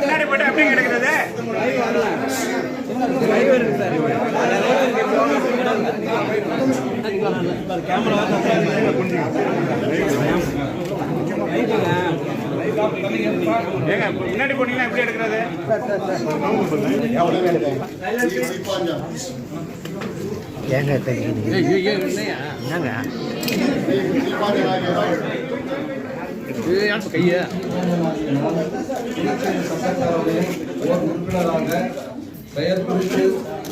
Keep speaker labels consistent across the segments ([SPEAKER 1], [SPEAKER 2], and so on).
[SPEAKER 1] முன்னாடி போட்டு அப்படியே கிடக்குறது ஏங்க முன்னாடி போனீங்கன்னா எப்படி எடுக்கிறது?
[SPEAKER 2] ஏங்க
[SPEAKER 3] என்னங்க?
[SPEAKER 4] கையா?
[SPEAKER 5] உறுப்பினராக பெயர் குறித்து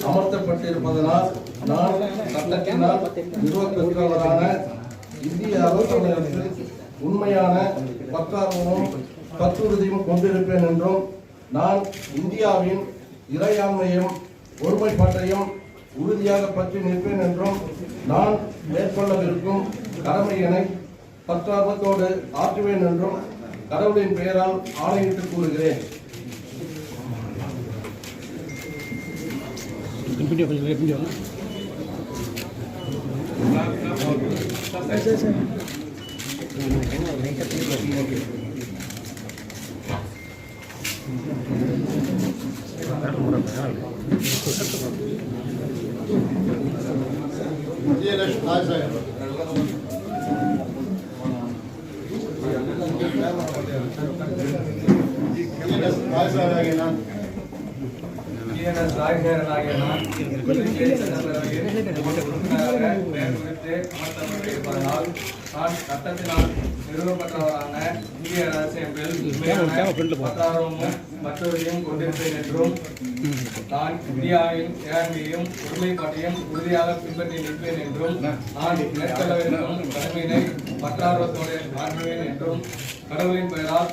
[SPEAKER 5] அமர்த்தப்பட்டிருப்பதனால் நான் சட்டத்தினால் நிறுவப்பெற்றவரான இந்திய அரசு உண்மையான பக்காவமும் பத்துறுதியும் கொண்டிருப்பேன் என்றும் நான் இந்தியாவின் இறையாண்மையும் ஒருமைப்பாட்டையும் உறுதியாக பற்றி நிற்பேன் என்றும் நான் மேற்கொள்ளவிருக்கும் கடமையினை பற்றார்வத்தோடு ஆற்றுவேன் என்றும் கடவுளின் பெயரால் ஆணையிட்டு கூறுகிறேன்.
[SPEAKER 2] กินคนเดี
[SPEAKER 3] ยวคนเดียวคนเดียวนะ
[SPEAKER 6] ใช่ใช่
[SPEAKER 4] เยเลชไลซ์ Yes, I like it.
[SPEAKER 6] குறித்து அமர்த்தப்பட்டிருப்பதனால் நான் சட்டத்தினால் நிறுவப்பட்டவரான இந்திய அரசியமைப்பில் பத்தாரமும் மற்றவரையும் கொண்டிருப்பேன் என்றும் நான் இந்தியாவின் இறையாண்மையையும் ஒருமைப்பாட்டையும் உறுதியாக பின்பற்றி நிற்பேன் என்றும் நான் மேற்கொள்ளவிருக்கும் கடமையினை பற்றார்வத்தோடு ஆற்றுவேன் என்றும் கடவுளின் பெயரால்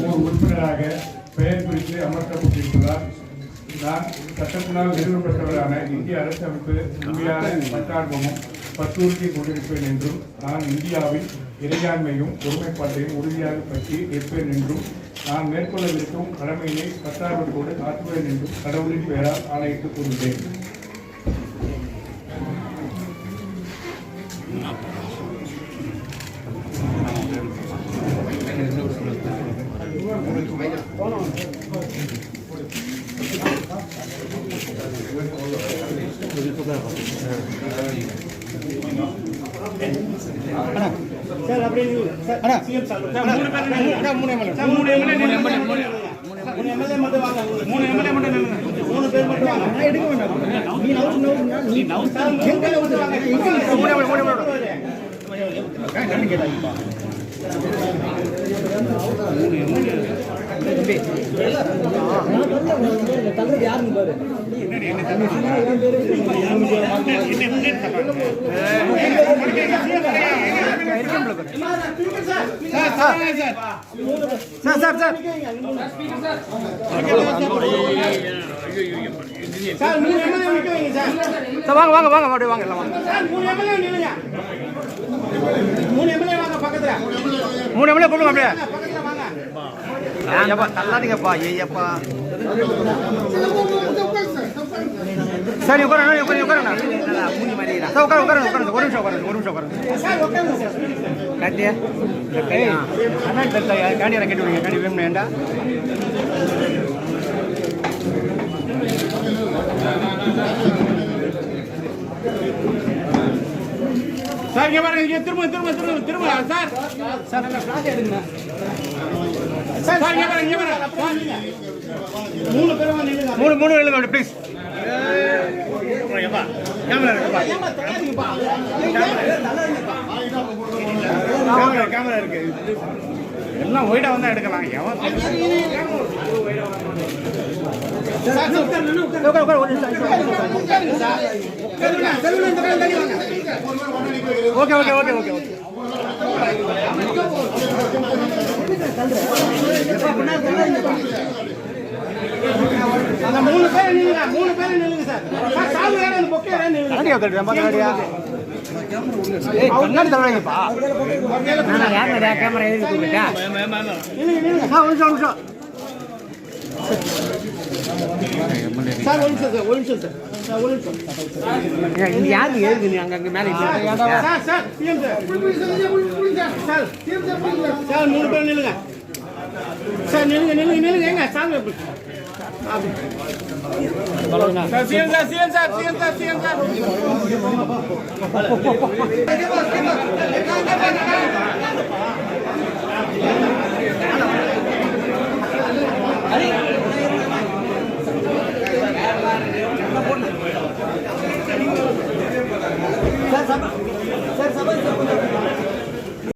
[SPEAKER 7] ஓர் உறுப்பினராக பெயர் குறித்து அமர்த்தப்பட்டிருப்பதால் நான் சட்டத்தினால் நிறுவப்பட்டவரான இந்திய அரசமைப்பு உண்மையான பட்டார்வமும் பற்றுறுதி கொண்டிருப்பேன் என்றும் நான் இந்தியாவின் இறையாண்மையும் ஒருமைப்பாட்டையும் உறுதியாக பற்றி நிற்பேன் என்றும் நான் மேற்கொள்ளவிருக்கும் கடமையினை பத்தார்வத்தோடு ஆற்றுவேன் என்றும் கடவுளின் பெயரால் ஆணையிட்டு
[SPEAKER 3] கூறுகிறேன்
[SPEAKER 1] மூணு எம்எல்ஏ மட்டும் நில்லுங்க. சார் வாங்க வாங்க மூணு
[SPEAKER 3] அப்படியே மூணு எல்லாம் வாங்க மூணு எம்எல்ஏ வாங்க
[SPEAKER 1] பக்கத்துல
[SPEAKER 3] மூணு எம்எல்ஏ கொடுங்க அப்படியே தள்ளாதீங்கப்பா ஐயப்பா சரி உட்காருங்க உட்காருங்க உட்காருங்க. சார் உட்காரு உட்காருங்க உட்காருங்க. ஒரு நிமிஷம் உட்காருங்க ஒரு நிமிஷம் உட்காருங்க. கட்டியா? அண்ணா கேண்டியை விடுங்க கேண்டி வேணும் ஏண்டா?
[SPEAKER 1] சார் பாருங்க இங்கே திரும்ப திரும்ப திரும்ப திரும்ப சார். சார் நல்லா எடுங்க சார் இங்கே பாருங்க இங்கே பாருங்க. மூணு பேரும் நில்லுங்க. மூணு
[SPEAKER 3] மூணு எழுங்க அப்படி ப்ளீஸ் கேமரா கேமரா கேமரா இருக்கு. எல்லாம் ஒயிட்டா வந்தா எடுக்கலாம். எவன். Okay okay okay okay okay.
[SPEAKER 1] அந்த மூணு பேர் நில்லுங்க மூணு பேர் நில்லுங்க சார் சார் சாவு வேற அந்த பொக்கே வேற நில்லுங்க ஏய் கண்ணாடி தரவாங்கப்பா சார்
[SPEAKER 2] ஒரு நிமிஷம்
[SPEAKER 1] சார் ஒரு நிமிஷம் சார் ஒரு நிமிஷம் யாருக்கு
[SPEAKER 2] அங்க அங்க sir
[SPEAKER 1] sir sir sir sir மூணு பேர் நில்லுங்க சார் நில்லுங்க நில்லுங்க நில்லுங்க எங்க சாமி எப்படி sir CM sir CM sir CM sir CM sir